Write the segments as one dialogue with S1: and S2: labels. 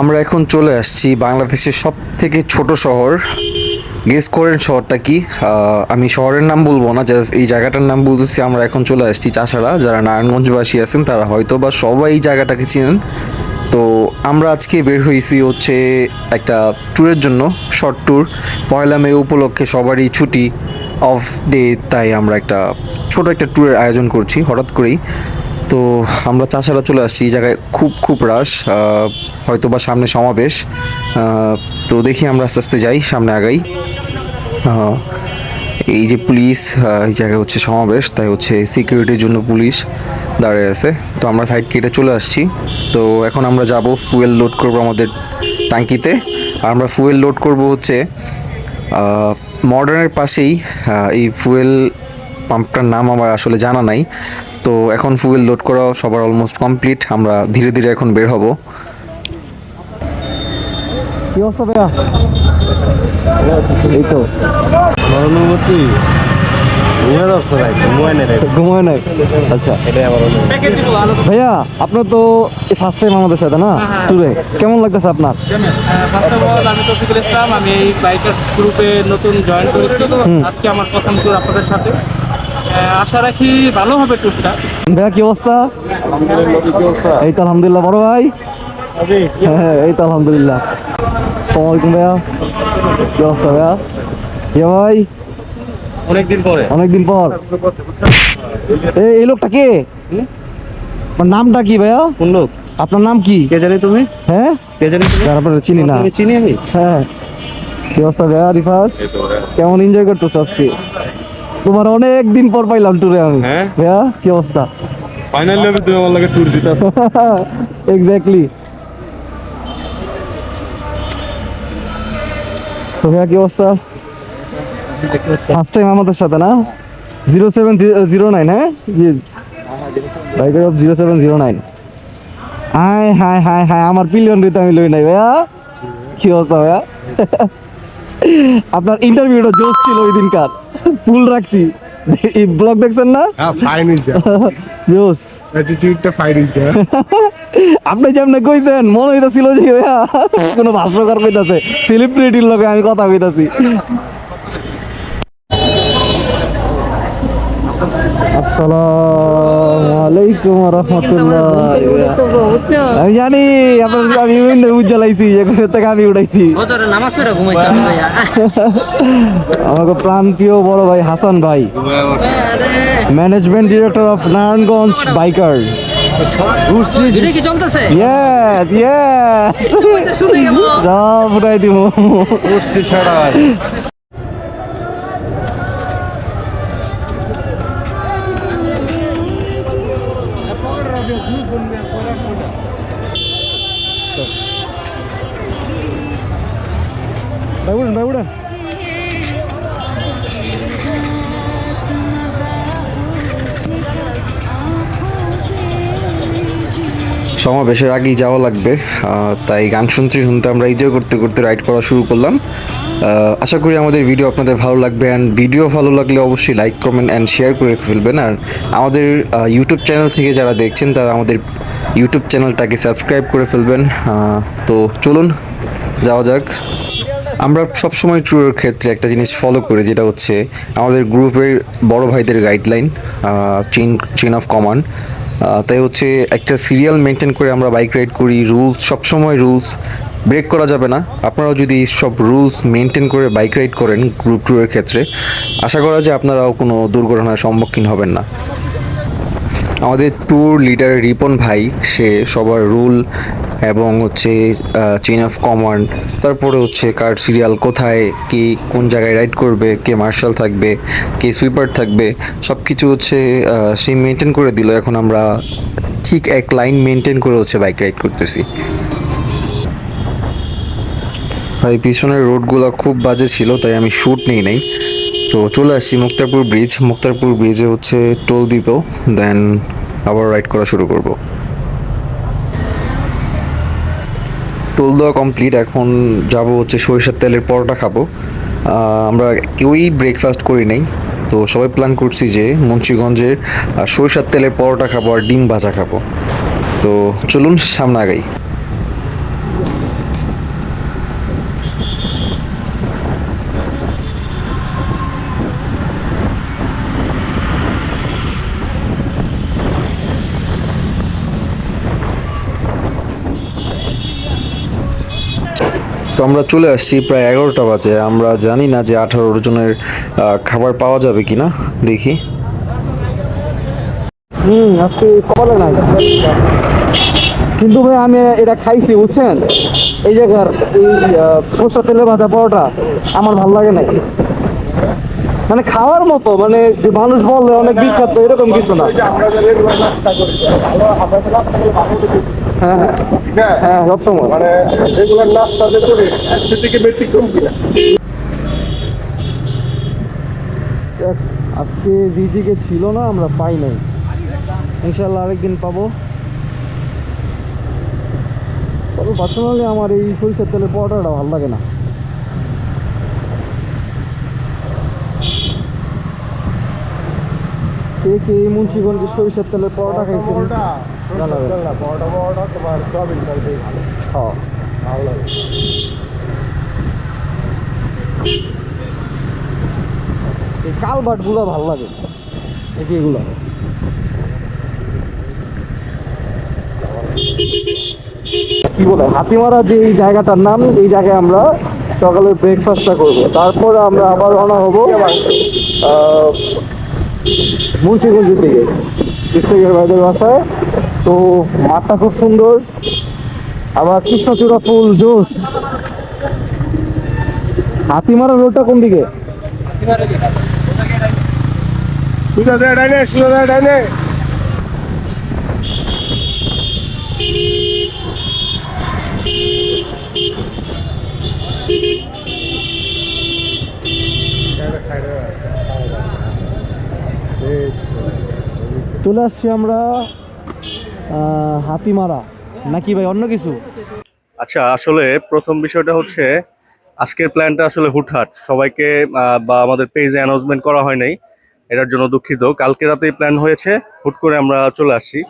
S1: আমরা এখন চলে আসছি বাংলাদেশের সব থেকে ছোট শহর। গেস করেন শহরটা কি? আমি শহরের নাম বলব না জাস্ট এই জায়গাটার নাম বলতেছি, আমরা এখন চলে আসছি চাষাড়া যারা নারায়ণগঞ্জবাসী আছেন, তারা হয়তো বা সবাই এই জায়গাটাকে চিনেন। তো আমরা আজকে বের হয়েছি হচ্ছে একটা ট্যুরের জন্য শর্ট ট্যুর পয়লা মে উপলক্ষে সবারই ছুটি অফ ডে তাই আমরা একটা ছোট একটা ট্যুরের আয়োজন করছি, হঠাৎ করেই। তো আমরা চাষারা চলে আসছি এই জায়গায় খুব খুব রাশ হয়তো বা সামনে সমাবেশ। তো দেখি আমরা আস্তে আস্তে যাই, সামনে আগাই। এই যে পুলিশ এই জায়গায় হচ্ছে সমাবেশ, তাই হচ্ছে সিকিউরিটির জন্য পুলিশ দাঁড়িয়ে আছে। তো আমরা সাইড কেটে চলে আসছি। তো এখন আমরা যাব ফুয়েল লোড করব আমাদের ট্যাঙ্কিতে। আর আমরা ফুয়েল লোড করব হচ্ছে মডার্নের পাশেই এই ফুয়েল পাম্পটার নাম আমার আসলে জানা নাই। তো এখন ফুয়েল লোড করা সবার অলমোস্ট কমপ্লিট আমরা ধীরে ধীরে এখন বের হব। কি অবস্থা ভাইয়া? এই তো।
S2: নাই?
S1: আচ্ছা।
S2: এটাই
S1: ভাইয়া আপনার তো ফার্স্ট টাইম আমাদের সাথে না? ট্যুরে কেমন লাগতেছে আপনার?
S3: আমি তফিকুল ইসলাম আমি এই বাইকার্স গ্রুপে নতুন জয়েন করেছি। আজকে আমার প্রথম ট্যুর আপনাদের সাথে। আশা রাখি ভালো হবে
S1: ভাইয়া কি অবস্থা? এই তো আলহামদুলিল্লাহ বড় ভাই। হ্যাঁ এই তো আলহামদুলিল্লাহ। সালাম আলাইকুম ভাইয়া। কি অবস্থা ভাইয়া? কে ভাই?
S2: অনেকদিন পরে।
S1: অনেকদিন পর। এই এই লোকটা কে? আপনার নামটা কি ভাইয়া?
S2: কোন লোক?
S1: আপনার নাম কি?
S2: কে জানি তুমি?
S1: হ্যাঁ?
S2: কে জানি তুমি?
S1: আপনার চিনি না।
S2: চিনি আমি।
S1: হ্যাঁ। কি অবস্থা ভাইয়া রিফাত? কেমন এনজয় করতেছ আজকে? তোমার অনেক দিন পর পাইলাম ট্যুরে আমি।
S2: হ্যাঁ?
S1: ভাইয়া কি অবস্থা?
S2: ফাইনালি আমি তুমি আমার লাগে ট্যুর দিতে
S1: এক্স্যাক্টলি তো ভাইয়া কি অবস্থা? ফার্স্ট টাইম আমাদের সাথে না? জিরো সেভেন জিরো নাইন হ্যাঁ? Biker of zero seven zero nine hi hi hi hi আমার পিলিয়ন রিতে আমি লই নাই ভাইয়া। কি অবস্থা ভাইয়া? আপনার ইন্টারভিউটা জোশ ছিল ওই দিনকার। ফুল রাখছি। এই ব্লগ দেখছেন না?
S2: হ্যাঁ ফাইন হইছে।
S1: জোশ
S2: অ্যাটিটিউডটা ফাইন হইছে।
S1: আপনি যেমন কইছেন মনে হইতাছিল যে ভাইয়া কোনো ভাষ্যকার কইতাছে। সেলিব্রিটির লগে আমি কথা কইতাছি। আসসালামু। আলাইকুম রাহমাতুল্লাহ। আমি জানি আপনার আমি উইন্ডো উজ্জ্বলাইছি থেকে আমি উঠাইছি।
S3: নামাজ পড়ে ঘুমাইতে হবে ভাইয়া।
S1: আমাকে প্রাণ প্রিয় বড় ভাই হাসান ভাই management director of Narayanganj biker
S3: এটা কি চলতেছে?
S1: ইয়েস ইয়েস সব উঠাই দিব সমাবেশের আগেই যাওয়া লাগবে। তাই গান শুনতে শুনতে আমরা এনজয় করতে করতে রাইড করা শুরু করলাম। আশা করি আমাদের ভিডিও আপনাদের ভালো লাগবে অ্যান্ড ভিডিও ভালো লাগলে অবশ্যই লাইক কমেন্ট অ্যান্ড শেয়ার করে ফেলবেন। আর আমাদের ইউটিউব চ্যানেল থেকে যারা দেখছেন, তারা আমাদের ইউটিউব চ্যানেলটাকে সাবস্ক্রাইব করে ফেলবেন। তো চলুন, যাওয়া যাক। আমরা সবসময় ট্যুরের ক্ষেত্রে একটা জিনিস ফলো করি, যেটা হচ্ছে আমাদের গ্রুপের বড় ভাইদের guideline chain chain of command তাই হচ্ছে একটা সিরিয়াল মেনটেন করে আমরা বাইক রাইড করি রুলস সবসময় রুলস ব্রেক করা যাবে না। আপনারাও যদি সব রুলস মেনটেন করে বাইক রাইড করেন গ্রুপ ট্যুরের ক্ষেত্রে, আশা করা যায় আপনারাও কোনো দুর্ঘটনার সম্মুখীন হবেন না। আমাদের ট্যুর লিডার রিপন ভাই, সে সবার রুল এবং হচ্ছে চেইন অফ কমান্ড তারপরে হচ্ছে কার সিরিয়াল কোথায়, কে কোন জায়গায় রাইড করবে, কে মার্শাল থাকবে, কে সুইপার থাকবে সব কিছু হচ্ছে সে মেনটেন করে দিল। এখন আমরা ঠিক এক লাইন মেনটেন করে হচ্ছে বাইক রাইড করতেছি। ভাই, পিছনের রোডগুলো খুব বাজে ছিল, তাই আমি শ্যুট নেই নাই। তো চলে আসছি মুক্তারপুর ব্রিজ। মুক্তারপুর ব্রিজে হচ্ছে টোল দিব দেন আবার রাইড করা শুরু করব। টোল দেওয়া কমপ্লিট এখন যাব হচ্ছে সরিষার তেলের পরোটা খাব। আমরা কেউই ব্রেকফাস্ট করি নাই। তো সবাই প্ল্যান করছি যে মুন্সিগঞ্জের সরিষার তেলের পরোটা খাব আর ডিম ভাজা খাব। তো চলুন সামনে আগাই।
S2: তো আমরা চলে আসছি প্রায় এগারোটা বাজে। আমরা জানি না যে আঠারো জনের খাবার পাওয়া যাবে কিনা, দেখি। হুম, আজকে নাই। কিন্তু ভাই, আমি এটা খাইছি, বুঝছেন? এই জায়গার এই সরষা তেলে ভাজা পরোটা, আমার ভালো লাগে না মানে খাওয়ার মতো মানে যে মানুষ বললে অনেক বিখ্যাত, এরকম কিছু না। হ্যাঁ হ্যাঁ। হ্যাঁ সবসময়
S4: মানে রেগুলার নাস্তা যে করি একশো থেকে ব্যতিক্রম কিনা।
S2: আজকে রিজিকে ছিল না আমরা পাই নাই। ইনশাল্লাহ আরেকদিন পাবো। তবে পার্সোনালি আমার এই সরিষার তেলের পরোটাটা ভালো লাগে না। কে কে এই মুন্সিগঞ্জে সরিষার তেলের পরোটা
S4: তেল না, ভালো লাগে
S2: এই ভালো লাগে। এই যে এগুলো। কি বলে হাতিমারা যে এই জায়গাটার নাম এই জায়গায় আমরা সকালে ব্রেকফাস্টটা করব। তারপরে আমরা আবার রওনা হব মুন্সিগঞ্জের দিকে। ইফতেকের ভাইদের বাসায়। তো মাঠটা খুব সুন্দর। আবার কৃষ্ণচূড়া ফুল জোস। হাতিমারা রোডটা কোন দিকে?
S4: ডাইনে ডাইনে।
S2: চলে আসছি আমরা হাতিমারা। নাকি ভাই, অন্য কিছু?
S5: আচ্ছা আসলে প্রথম বিষয়টা হচ্ছে, আজকের প্ল্যানটা আসলে হুটহাট। সবাইকে বা আমাদের পেজে অ্যানাউন্সমেন্ট করা হয় নাই। এটার জন্য দুঃখিত। কালকে রাতেই প্ল্যান হয়েছে। হুট করে আমরা চলে আসছি।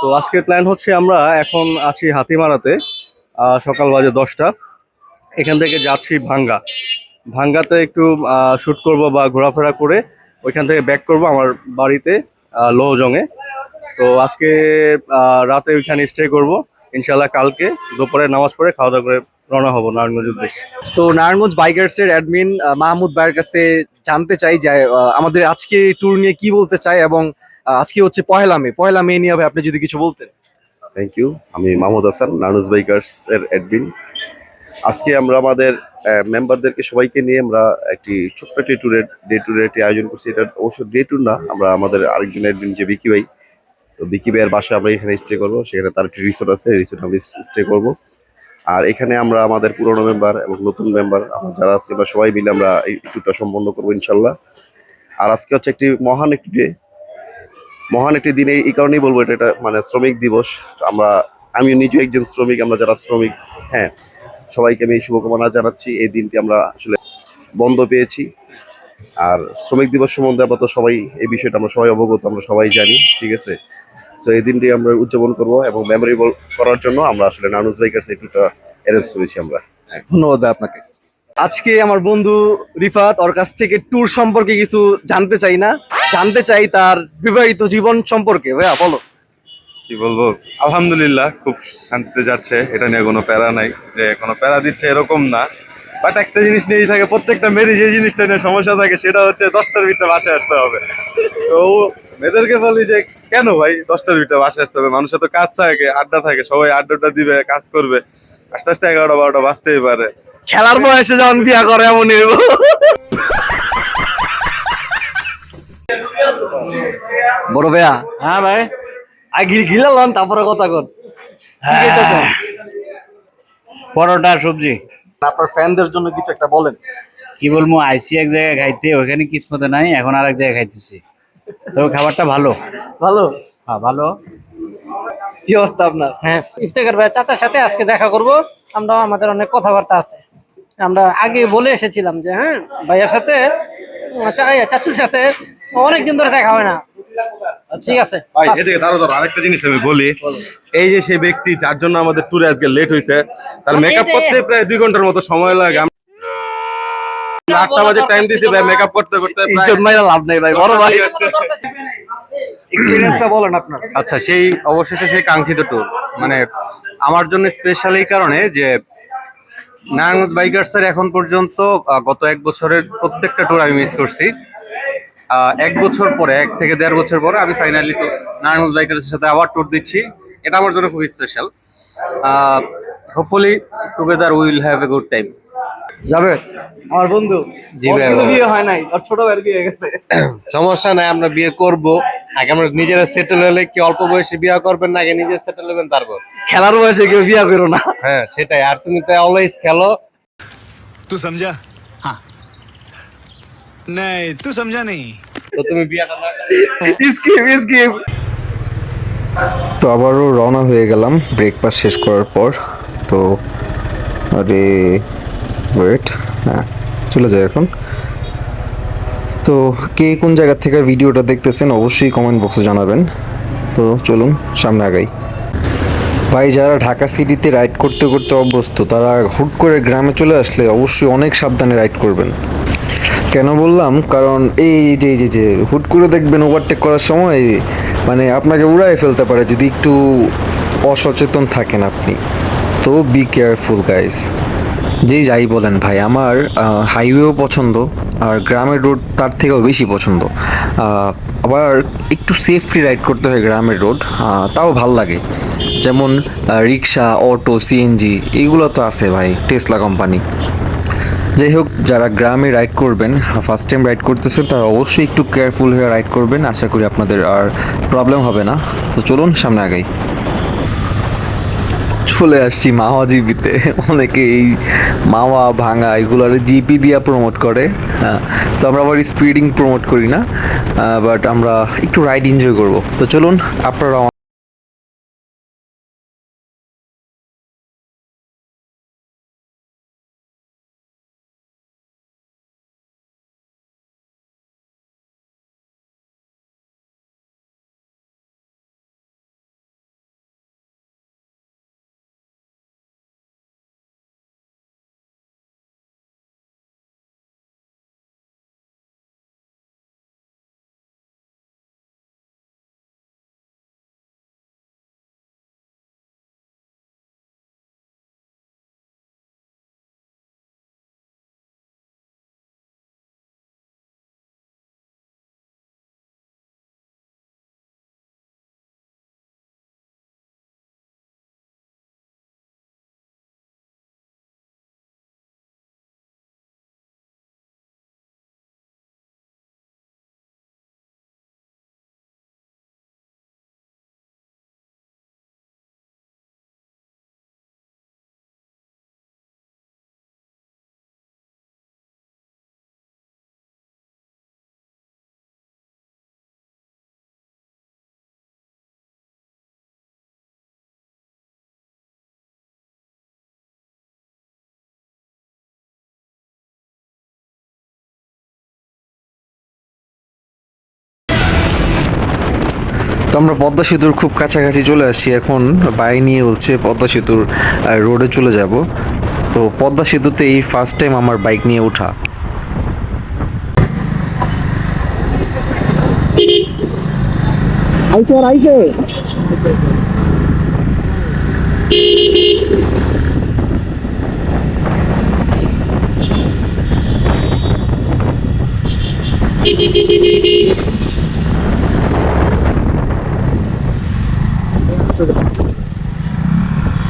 S5: তো আজকের প্ল্যান হচ্ছে, আমরা এখন আছি হাতিমারাতে সকাল বাজে দশটা। এখান থেকে যাচ্ছি ভাঙ্গা। ভাঙ্গাতে একটু শ্যুট করব বা ঘোরাফেরা করে, ওইখান থেকে ব্যাক করব আমার বাড়িতে লোহজংয়ে তো আজকে রাতে ওইখানে স্টে করব। ইনশাল্লাহ কালকে দুপুরে নামাজ পড়ে খাওয়া দাওয়া করে রওনা হব নারায়ণগঞ্জ উদ্দেশ্যে।
S2: তো নারায়ণগঞ্জ বাইকার্সের অ্যাডমিন মাহমুদ ভাইয়ের কাছে জানতে চাই যে আমাদের আজকে ট্যুর নিয়ে কি বলতে চাই এবং আজকে হচ্ছে পহেলা মে। পহেলা মে নিয়ে ভাই আপনি যদি কিছু বলতেন।
S6: থ্যাংক ইউ আমি মাহমুদ হাসান নানুজ বাইকার্স এর অ্যাডমিন আজকে আমরা আমাদের মেম্বারদেরকে সবাইকে নিয়ে আমরা একটি ছোট্ট একটি ট্যুরের ডে ট্যুরের একটি আয়োজন করছি। এটা অবশ্য ডে ট্যুর না আমরা আমাদের আরেকজন অ্যাডমিন যে বিকি ভাই তো বিকি ভাইয়ের বাসায় আমরা এখানে স্টে করব, সেখানে তার একটি রিসোর্ট আছে রিসোর্ট আমরা স্টে করব। আর এখানে আমরা আমাদের পুরনো মেম্বার এবং নতুন মেম্বার আমরা যারা আছে আমরা সবাই মিলে আমরা এই ট্যুরটা সম্পন্ন করব ইনশাল্লাহ। আর আজকে হচ্ছে একটি মহান একটি ডে মহান একটি দিনে, এই কারণেই বলব এটা এটা মানে শ্রমিক দিবস। আমরা আমি নিজে একজন শ্রমিক, আমরা যারা শ্রমিক হ্যাঁ সবাইকে আমি এই শুভকামনা জানাচ্ছি। এই দিনটি আমরা আসলে বন্ধ পেয়েছি। আর শ্রমিক দিবস সম্বন্ধে আমরা তো সবাই এই বিষয়টা আমরা সবাই অবগত, আমরা সবাই জানি, ঠিক আছে? তো এই দিনটি আমরা উদযাপন করব এবং মেমোরেবল করার জন্য আমরা আসলে নানুজ বাইকার্স এই টুরটা অ্যারেঞ্জ করেছি আমরা।
S2: ধন্যবাদ আপনাকে। আজকে আমার বন্ধু রিফাত ওর কাছ থেকে ট্যুর সম্পর্কে কিছু জানতে চাই না। জানতে চাই তার বিবাহিত জীবন সম্পর্কে। ভাইয়া বলো।
S7: কি বলব? আলহামদুলিল্লাহ খুব শান্তিতে যাচ্ছে। এটা নিয়ে কোনো প্যারা নাই যে কোনো প্যারা দিচ্ছে এরকম না। বাট একটা জিনিস নিয়েই থাকে প্রত্যেকটা মেয়েরই যে জিনিসটা নিয়ে সমস্যা থাকে সেটা হচ্ছে দশটার ভিতরে বাসে আসতে হবে। তো মেয়েদেরকে বলি যে কেন ভাই? দশটার ভিতরে বাসে আসতে হবে। মানুষের তো কাজ থাকে আড্ডা থাকে। সবাই আড্ডাটা দিবে কাজ করবে। আস্তে আস্তে এগারোটা বারোটা বাঁচতেই পারে।
S2: খেলার বয়সে যখন বিয়া করে এমনই বড় ভাইয়া।
S8: হ্যাঁ ভাই।
S2: আগে গিলালাম তারপরে কথা কর কি
S9: পরোটা সবজি।
S2: আপনার ফ্যানদের জন্য কিছু একটা বলেন।
S9: কি বলব আইসি এক জায়গায় খাইতে ওখানে কিসমতে নাই এখন আর এক জায়গায় খাইতেছি। তবে খাবারটা ভালো?
S2: ভালো?
S9: হ্যাঁ ভালো।
S2: কি অবস্থা আপনার?
S10: হ্যাঁ। ইফতেখার ভাই চাচার সাথে আজকে দেখা করব। আমরা আমাদের অনেক কথাবার্তা আছে। আমরা আগে বলে এসেছিলাম যে হ্যাঁ ভাইয়ের সাথে চাচুর সাথে অনেকদিন ধরে দেখা হয় না। ঠিক আছে?
S7: ভাই এদিকে দাঁড়ো দাঁড়ো আরেকটা জিনিস আমি বলি। এই যে সেই ব্যক্তি যার জন্য আমাদের ট্যুরে আজকে লেট হয়েছে তার মেকআপ করতে প্রায় দুই ঘণ্টার মতো সময় লাগে। আটটা বাজে টাইম দিয়েছি ভাই মেকআপ করতে করতে
S2: ইজ্জত মাইরা লাভ নাই ভাই বড় ভাই। এক্সপিরিয়েন্সটা বলেন আপনার।
S11: আচ্ছা সেই অবশেষে সেই কাঙ্ক্ষিত ট্যুর মানে আমার জন্য স্পেশাল এই কারণে যে
S1: নারায়ণগঞ্জ বাইকার্সের এখন পর্যন্ত আহ, গত এক বছরের প্রত্যেকটা ট্যুর আমি মিস করছি। আহ, এক বছর পরে এক থেকে দেড় বছর পরে আমি ফাইনালি তো নারায়ণগঞ্জ বাইকার্সের সাথে আবার ট্যুর দিচ্ছি। এটা আমার জন্য খুব special hopefully together will have a good time
S2: যাবে? আমার বন্ধু। বিয়ে হয় নাই আর ছোট বিয়ে গেছে।
S11: সমস্যা নাই আমরা বিয়ে করব। আগে আমরা নিজেরা সেটেল হলে কি অল্প বয়সে বিয়ে করবেন না আগে নিজে সেটেল হবেন তারপর?
S2: খেলার বয়সে কেউ বিয়ে করো না।
S11: হ্যাঁ সেটাই। আর তুমি তো অলওয়েজ খেলো।
S12: তুই সমঝা হ্যাঁ। নাই সমঝা নেই
S11: তো তুমি বিয়েটা না
S2: স্কিপ স্কিপ
S1: তো আবারও রওনা হয়ে গেলাম। ব্রেকফাস্ট শেষ করার পর। তো আরে ওয়েট হ্যাঁ চলে যায় এখন। তো কে কোন জায়গা থেকে ভিডিওটা দেখতেছেন অবশ্যই কমেন্ট বক্সে জানাবেন। তো চলুন, সামনে আগাই। ভাই, যারা ঢাকা সিটিতে রাইড করতে করতে অভ্যস্ত, তারা হুট করে গ্রামে চলে আসলে অবশ্যই অনেক সাবধানে রাইড করবেন। কেন বললাম? কারণ এই যে যে যে, হুট করে দেখবেন ওভারটেক করার সময় মানে আপনাকে উড়াই ফেলতে পারে যদি একটু অসচেতন থাকেন আপনি। তো বি কেয়ারফুল গাইস যেই যাই বলেন ভাই, আমার হাইওয়েও পছন্দ, আর গ্রামের রোড তার থেকেও বেশি পছন্দ। আবার একটু সেফলি রাইড করতে হয় গ্রামের রোড তাও ভালো লাগে। যেমন রিক্সা অটো সিএনজি এগুলো তো আছে ভাই টেসলা কোম্পানি যাই হোক, যারা গ্রামে রাইড করবেন ফার্স্ট টাইম রাইড করতেছেন, তারা অবশ্যই একটু কেয়ারফুল হয়ে রাইড করবেন। আশা করি আপনাদের আর প্রবলেম হবে না। তো চলুন, সামনে আগাই। চলে আসছি মাওয়া জিপিতে অনেকে এই মাওয়া, ভাঙা এগুলোর জিপি দিয়া প্রমোট করে। হ্যাঁ তো আমরা আবার স্পিডিং প্রমোট করি না বাট আমরা একটু রাইড এনজয় করব। তো চলুন, আপনারা আমরা পদ্মা সেতুর খুব কাছাকাছি চলে আসছি এখন। বাই নিয়ে বলছে পদ্মা সেতুর রোডে চলে যাব। তো পদ্মা সেতুতে এই ফার্স্ট টাইম আমার বাইক নিয়ে ওঠা।
S2: আইসে আর আইসে।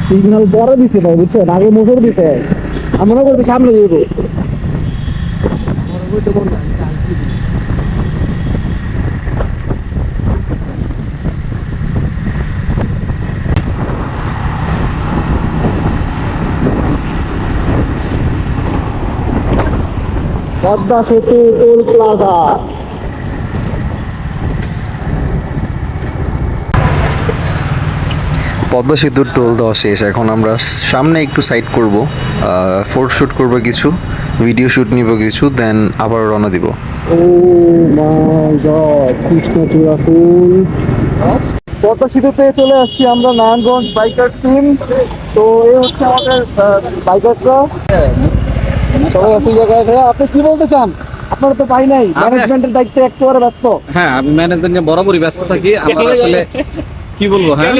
S2: সিগন্যাল পরে দিতে ভাই, বুঝছেন? আগে মোটর দিতে আমরা মনে করতে সামনে যাব পদ্মা সেতু টোল প্লাজা।
S1: পদ্মা সেতুর টোল দেওয়া শেষ। এখন আমরা সামনে একটু সাইড করব। ফোটো শ্যুট করব কিছু ভিডিও শ্যুট নিব কিছু দেন আবার রওনা দিব।
S2: ও মাই গড কৃষ্ণচূড়া ফুল। পদ্মা সেতুতে চলে আসছি আমরা নারায়ণগঞ্জ বাইকার টিম তো এই হচ্ছে আমাদের বাইকারসরা সবাই আছে এই জায়গায় আপনি কি বলতে চান? আপনারা তো পাই নাই ম্যানেজমেন্টের দায়িত্বে একটু ব্যস্ত।
S11: হ্যাঁ আমি ম্যানেজমেন্ট নিয়ে বরাবরই ব্যস্ত থাকি। আমার আসলে
S3: কি বলব হ্যাঁ?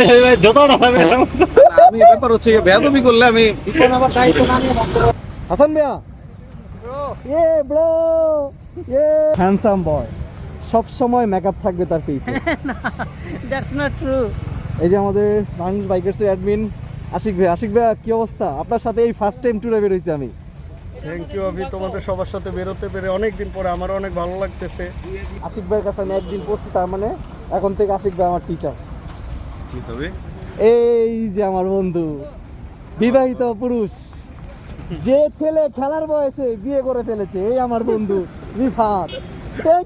S3: আমি ব্যাপার হচ্ছে বেয়াদবি করলে আমি
S2: Hasan Mia a bro a handsome boy সব সময় মেকআপ থাকবে তার ফেসে
S10: দ্যাটস নট ট্রু
S2: এই যে আমাদের মানুষ বাইকার্সের অ্যাডমিন আশিক ভাই আশিক ভাই কি অবস্থা? আপনার সাথে এই ফার্স্ট টাইম ট্যুরে বেরোইছি আমি।
S3: থ্যাংক ইউ আমি তোমাদের সবার সাথে বেরোতে পেরে অনেক দিন পরে আমার অনেক ভালো লাগতেছে।
S2: আশিক ভাইয়ের কাছে আমি একদিন পড়ছি তার মানে এখন থেকে আশিক ভাই আমার টিচার এই যে আমার বন্ধু বিবাহিত পুরুষ। যে ছেলে খেলার বয়সে বিয়ে করে ফেলেছে এই আমার বন্ধু রিফাত।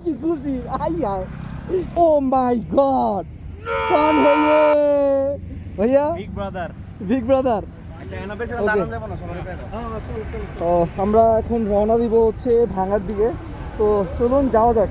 S2: কি খুশি? আই আয় ও মাই গড। কান হইয়ে ভাইয়া?
S3: বিগ ব্রাদার
S2: বিগ ব্রাদার আমরা এখন রওনা দিব হচ্ছে ভাঙার দিকে। তো চলুন যাওয়া যাক।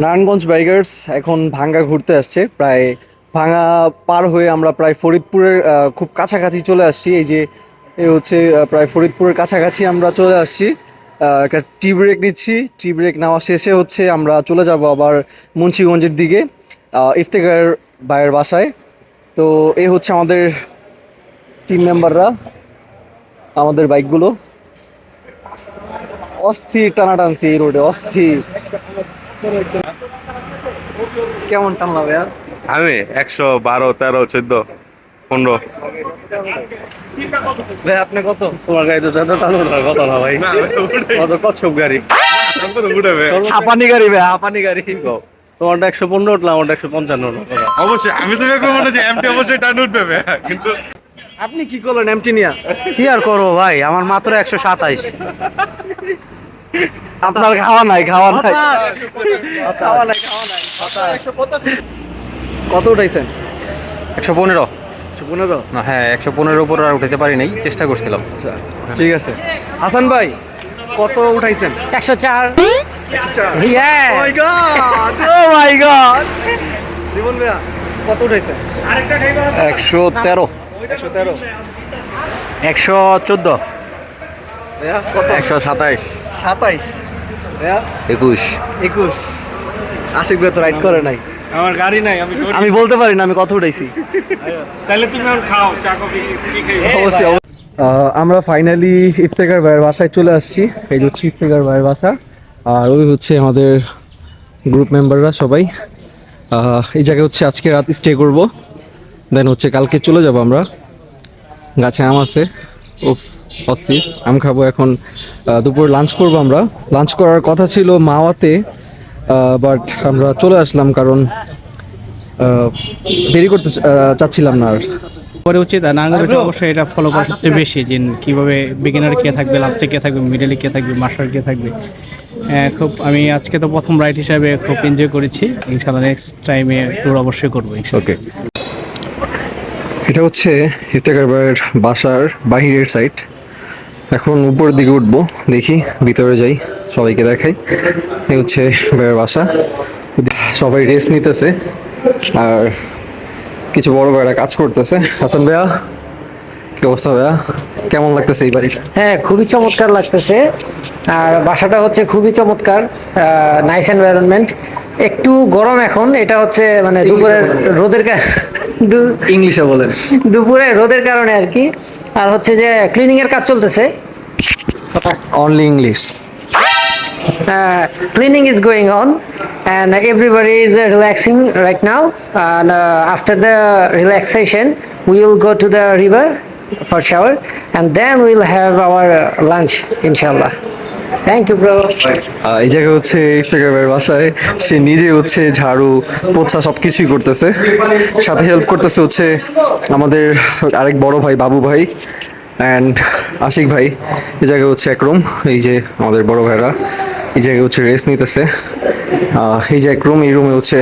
S2: নারায়ণগঞ্জ বাইকার্স এখন ভাঙ্গা ঘুরতে আসছে। প্রায় ভাঙ্গা পার হয়ে আমরা প্রায় ফরিদপুরের খুব কাছাকাছি চলে আসছি। এই যে এ হচ্ছে প্রায় ফরিদপুরের কাছাকাছি আমরা চলে আসছি। একটা টি ব্রেক নিচ্ছি। টি ব্রেক নেওয়া শেষে হচ্ছে আমরা চলে যাব আবার মুন্সিগঞ্জের দিকে আহ, ইফতেখার ভাইয়ের বাসায়। তো এ হচ্ছে আমাদের টিম মেম্বাররা আমাদের বাইকগুলো। অস্থির টানাটানছি এই রোডে অস্থির। কেমন টানলা ভাইয়া
S7: আমি একশো বারো তেরো চোদ্দ পনেরো।
S2: ভাই আপনি কত?
S11: তোমার গাড়ি তো যত টানো কত না ভাই। কত কচ্ছপ গাড়ি?
S2: হাঁপানি গাড়ি ভাই হাঁপানি গাড়ি।
S5: তোমারটা একশো পনেরো উঠলাম আমারটা একশো পঞ্চান্ন
S7: অবশ্যই আমি তো মনে এমটি অবশ্যই টান উঠবে কিন্তু
S2: আপনি কি করলেন এমটি নিয়া?
S11: কি আর করব ভাই? আমার মাত্র একশো সাতাইশ।
S2: আপনার খাওয়া নাই খাওয়া নাই। খাওয়া নাই খাওয়া নাই কত উঠাইছেন?
S1: একশো পনেরো।
S2: একশো পনেরো?
S1: না হ্যাঁ একশো পনেরোর উপর আর উঠাতে পারি নাই চেষ্টা করছিলাম।
S2: আচ্ছা ঠিক আছে। হাসান ভাই কত উঠাইছেন?
S10: একশো চার।
S2: ও মাই গড ও মাই জীবন ভাইয়া কত উঠাইছেন?
S1: একশো তেরো।
S2: একশো তেরো।
S11: একশো চোদ্দ।
S1: একশো সাতাইশ।
S2: সাতাইশ।
S1: একুশ।
S2: একুশ। আশিক ভাই তো রাইড করে নাই।
S3: আমার গাড়ি নাই আমি
S2: আমি বলতে পারি না আমি কত উঠাইছি।
S3: তাহলে তুমি আর খাও চা কফি
S2: অবশ্যই আমরা ফাইনালি ইফতেকার ভাইয়ের বাসায় চলে আসছি। এই হচ্ছে ইফতেকার ভাইয়ের বাসা। আর ওই হচ্ছে আমাদের গ্রুপ মেম্বাররা সবাই। এই জায়গায় হচ্ছে আজকে রাত স্টে করব। দেন হচ্ছে কালকে চলে যাব আমরা। গাছে আম আছে। উফ। অস্থির আম খাব এখন দুপুর লাঞ্চ করব আমরা। লাঞ্চ করার কথা ছিল মাওয়াতে বাট আমরা চলে আসলাম কারণ দেরি করতে চাচ্ছিলাম না আর।
S3: পরে উচিত আর নাঙ্গল অবশ্যই এটা ফলো করা সবচেয়ে বেশি যে কীভাবে বিগিনার কে থাকবে লাস্টে কে থাকবে মিডলে কে থাকবে মাস্টার কে থাকবে। খুব আমি আজকে তো প্রথম রাইড হিসাবে খুব এনজয় করেছি। ইনশাল্লাহ নেক্সট টাইমে ট্যুর অবশ্যই করব
S2: ওকে এটা হচ্ছে ইফতেকার বাসার বাহিরের সাইড এখন উপরের দিকে উঠবো দেখি ভিতরে যাই সবাইকে দেখাই। এই হচ্ছে ভাইয়ের বাসা। সবাই রেস্ট নিতেছে আর কিছু বড় ভাইয়েরা কাজ করতেছে। হাসান ভাইয়া কি অবস্থা ভাইয়া? কেমন লাগতেছে এই বাড়িটা?
S10: হ্যাঁ খুবই চমৎকার লাগতেছে। আর বাসাটা হচ্ছে খুবই চমৎকার নাইস এনভায়রনমেন্ট একটু গরম এখন এটা হচ্ছে মানে দুপুরের রোদের
S2: ইংলিশে বলেন
S10: দুপুরে রোদের কারণে আর কি। আর হচ্ছে যে ক্লিনিং এর কাজ চলতেছে।
S2: Only English
S10: uh, cleaning is going on and everybody is uh, relaxing right now and uh, after the relaxation we will go to the river for shower and then we'll have our uh, lunch inshallah thank you bro
S2: ah, এই জায়গায় হচ্ছে ইফতেকার ভাইয়ের বাসায় সে নিজে হচ্ছে ঝাড়ু পোছা সব কিছুই করতেছে সাথে হেল্প করতেছে হচ্ছে আমাদের আরেক বড় ভাই বাবু ভাই অ্যান্ড আশিক ভাই এই জায়গায় হচ্ছে এক রুম এই যে আমাদের বড় ভাইরা এই জায়গায় হচ্ছে রেস্ট নিতেছে। এই যে এক রুম এই রুমে হচ্ছে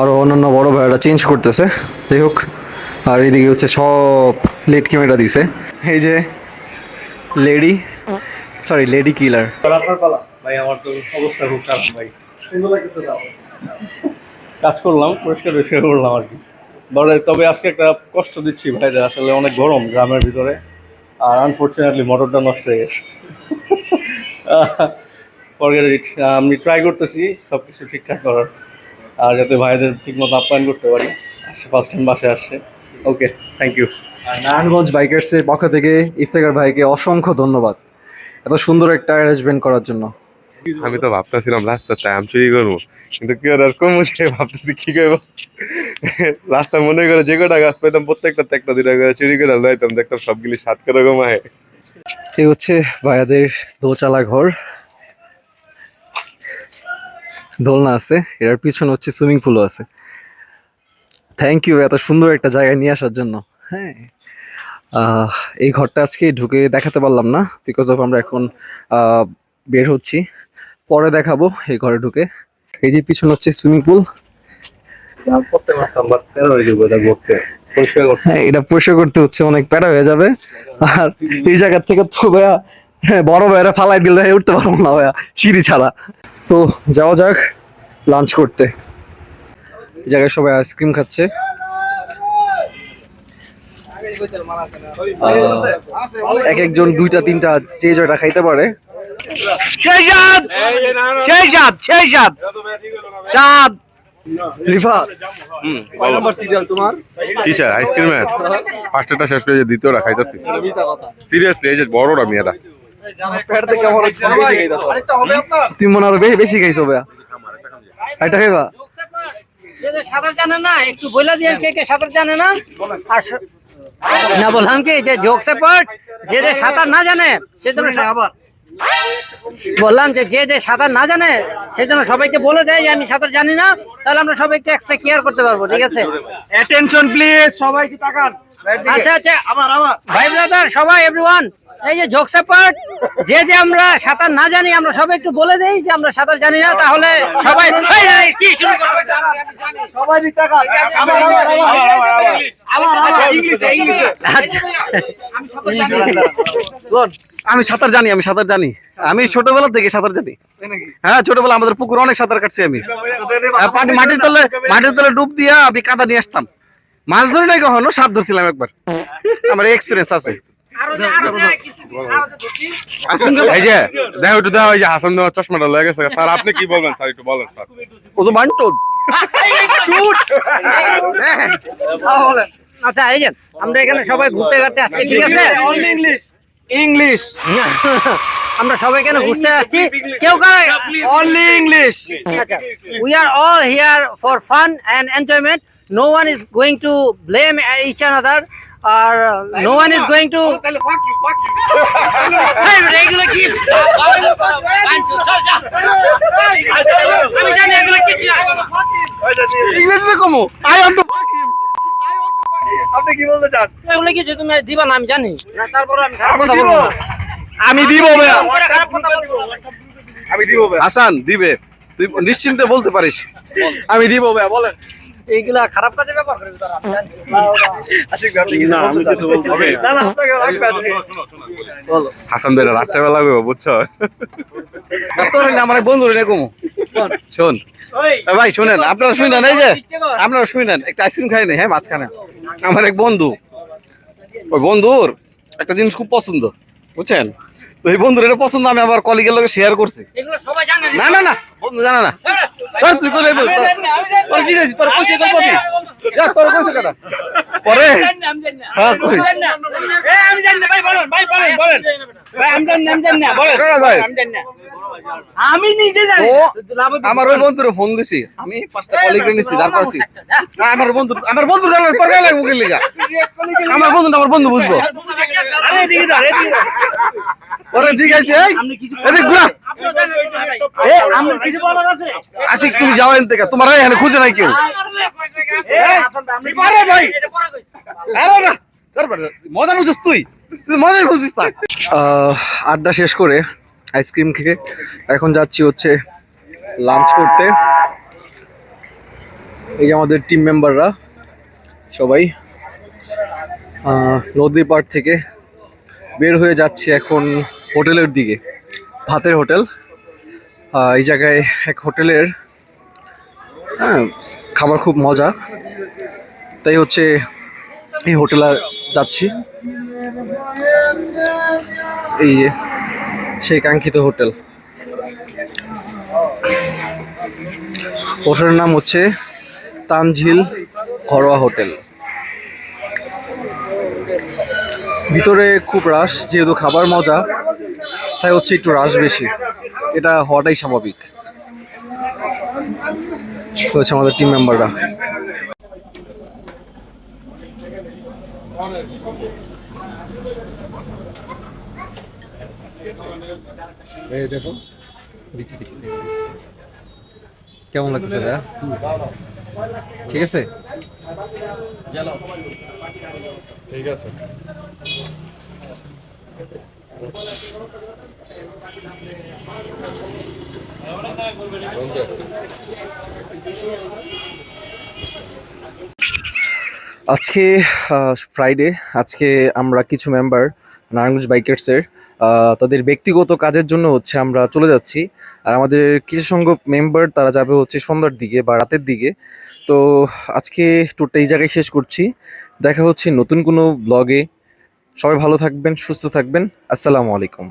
S2: আরও অন্যান্য বড় ভাইরা চেঞ্জ করতেছে। যাই হোক আর এইদিকে হচ্ছে সব লেট ক্যামেরা দিছে। এই যে লেডি সরি লেডি কিলার
S5: ভাই আমার তো অবস্থা খুব খারাপ ভাই। কাজ করলাম পরিষ্কার পরিষ্কার করলাম আর কি। তবে তবে আজকে একটা কষ্ট দিচ্ছি ভাইরা আসলে অনেক গরম গ্রামের ভিতরে। আর আনফর্চুনেটলি মোটরটা নষ্ট হয়ে গেছে। আমি ট্রাই করতেছি সব কিছু ঠিকঠাক করার। আর যাতে ভাইদের ঠিকমতো আপ্যায়ন করতে পারি। আসছে ফার্স্ট টাইম বাসে আসছে। ওকে থ্যাংক ইউ
S2: নারায়ণগঞ্জ বাইকার্সের পক্ষ থেকে ইফতেকার ভাইকে অসংখ্য ধন্যবাদ। এত সুন্দর একটা অ্যারেঞ্জমেন্ট করার জন্য।
S7: আমি তো ভাবতেছিলাম রাস্তাতে আম চুরি করব। কিন্তু কি আর কম সে ভাবতেছি কি করব? রাস্তা মনে করে যে কটা গাছ পাইতাম প্রত্যেকটা একটা দুটা করে চুরি করে লাইতাম দেখতাম সবগুলি সাত করে কমায়
S2: এই হচ্ছে ভাইয়াদের দোচালা ঘর। দোলনা আছে এর পিছনে হচ্ছে সুইমিং পুলও আছে। থ্যাংক ইউ এত সুন্দর একটা জায়গায় নিয়ে আসার জন্য। হ্যাঁ। আহ, এই ঘরটা আজকে ঢুকে দেখাতে পারলাম না বিকজ অফ আমরা এখন আহ, বের হচ্ছি। পরে দেখাবো এই ঘরে ঢুকে। এই যে পিছনে হচ্ছে সুইমিং পুল
S5: হয়ে যাব এটা পরিষ্কার করতে।
S2: হ্যাঁ এটা পরিষ্কার করতে হচ্ছে অনেক প্যারা হয়ে যাবে। আর এই জায়গা থেকে তো ভাইয়া হ্যাঁ, বড় ভাইয়ারা ফালাই দিলে উঠতে পারব না ভাইয়া সিঁড়ি ছাড়া। তো যাওয়া যাক লাঞ্চ করতে। এই জায়গায় সবাই আইসক্রিম খাচ্ছে। এক একজন দুইটা তিনটা যে জয়টা খাইতে পারে।
S11: সেই চাঁদ সেই সেই
S7: আইসক্রিমের পাঁচটা শেষ করে দ্বিতীয়টা খাইতেছি। সিরিয়াসলি এই যে বড়টা মেয়েরা।
S2: তুমি মনে বেশি খাইছো ভাইয়া। এটা খাইবা?
S10: সাঁতার জানে না একটু বইলা দিয়ে কে কে সাঁতার জানে না? আর না বললাম কি যে জোক সেপার্ট যে সাঁতার না জানে সে যেন সা- বললাম যে যে যে সাঁতার না জানে সেই জন্য সবাইকে বলে দেয় যে আমি সাঁতার জানি না তাহলে আমরা সবাইকে এক্সট্রা কেয়ার করতে পারব ঠিক আছে?
S13: অ্যাটেনশন প্লিজ সবাইকে তাকান।
S10: আচ্ছা আচ্ছা। ভাই ব্রাদার সবাই এভরিওয়ান এই যে জোকসা পার্ট যে যে আমরা সাঁতার না জানি আমরা সবাই একটু বলে দেই যে আমরা সাঁতার জানি না তাহলে সবাই কি শুরু করবে?
S13: সবাই দিক তাকান আমার আমার আমার ইংলিশে ইংলিশে
S10: আচ্ছা
S14: আমি সাঁতার জানি আমি সাঁতার জানি আমি ছোটবেলা থেকে সাঁতার জানি। হ্যাঁ ছোটবেলা আমাদের পুকুর অনেক সাঁতার কাটছি আমি। হ্যাঁ, পানি মাটির তলে মাটির তলে ডুব দিয়া আমি কাদা নিয়ে আসতাম। মাছ ধরে নাই কখনো সাপ ধরছিলাম একবার। আমার এক্সপিরিয়েন্স আছে।
S7: এই যে দেখো একটু দেখো এই যে হাসান দেওয়ার চশমাটা লেগে গেছে। স্যার আপনি কি বলবেন? স্যার একটু বলেন স্যার।
S14: ও তো বান্টন
S10: আচ্ছা এই যে আমরা এখানে সবাই ঘুরতে ঘুরতে আসছি ঠিক আছে?
S13: ইংলিশ ইংলিশ
S10: আমরা সবাই এখানে ঘুরতে আসছি। কেউ
S13: only English
S10: we are all here for fun and enjoyment no one is going to blame each another R no one is going to এগুলো কি আমি জানি এগুলো কি
S14: ইংরেজিতে কমো। আই অন
S13: আপনি কি বলতে চান?
S10: এগুলো কিছু তুমি দিবা না আমি জানি। না তারপরে আমি খারাপ কথা বলব
S13: আমি দিব ভাইয়া। আমি দিব
S14: হাসান দিবে। তুই নিশ্চিন্তে বলতে পারিস।
S13: আমি দিব ভাইয়া বলেন।
S10: এইগুলা খারাপ কাজে করবি তোরা
S7: হাসান ধরে গো বুঝছ?
S14: আমার বন্ধু রে কমো। শোন। ভাই শুনেন আপনারা শুনেন এই যে আপনারা শুনেন একটা আইসক্রিম খাই নাই হ্যাঁ মাঝখানে। আমার এক বন্ধু ওই বন্ধুর একটা জিনিস খুব পছন্দ বুঝছেন? তো এই বন্ধুর এটা পছন্দ আমি আবার কলিগের লোকে শেয়ার করছি।
S10: এগুলো সবাই জানে।
S14: না না না বন্ধু জানা না। তোর তুই কইলে বল? তোর কি গেছিস তোর কইছে গল্প কি যা তোর কইছে কাটা পরে? হ্যাঁ কই? কাকা ভাই
S13: আমি নিজে জানি।
S14: ও আমার ওই বন্ধুরে ফোন দিছি। আমি পাঁচটা কলিগ নিছি তারপর আছি আমার বন্ধু আমার বন্ধু তোর গালে লাগবো কি লিগা। আমার বন্ধু আমার বন্ধু বুঝব। ওরে
S13: আছে।
S14: আশিক তুমি যাও এখান থেকে। তোমার এখানে খুঁজে নাই কেউ।
S13: আরে ভাই।
S14: আরে না তারপরে মজা বুঝছিস তুই তুই? মজাই খুঁজিস তা
S2: আড্ডা শেষ করে আইসক্রিম খেয়ে এখন যাচ্ছি হচ্ছে লাঞ্চ করতে। এই যে আমাদের টিম মেম্বাররা সবাই। নদী পাড় থেকে বের হয়ে যাচ্ছি এখন হোটেলের দিকে, ভাতের হোটেল। এই জায়গায় এক হোটেলের হ্যাঁ খাবার খুব মজা। তাই হচ্ছে এই হোটেলে যাচ্ছি। এই যে, সেই কাঙ্ক্ষিত হোটেল। হোটেলের নাম হচ্ছে তানঝিল ঘরোয়া হোটেল। ভিতরে খুব রাশ, যেহেতু খাবার মজা, তাই হচ্ছে একটু রাশ বেশি। এটা হওয়াটাই স্বাভাবিক। হচ্ছে আমাদের টিম মেম্বাররা এই দেখো। দিচ্ছি দিচ্ছি কেমন লাগতেছে ভাইয়া? ঠিক আছে?
S7: ঠিক আছে।
S2: আজকে ফ্রাইডে আজকে আমরা কিছু মেম্বার নারায়ণগঞ্জ বাইকার্সের তাদের ব্যক্তিগত কাজের জন্য হচ্ছে আমরা চলে যাচ্ছি। আর আমাদের কিছু সংখ্যক মেম্বার তারা যাবে হচ্ছে সন্ধ্যার দিকে বা রাতের দিকে। তো আজকে ট্যুরটা এই জায়গায় শেষ করছি। দেখা হচ্ছে নতুন কোনো ব্লগে সবাই ভালো থাকবেন, সুস্থ থাকবেন। আসসালামু আলাইকুম।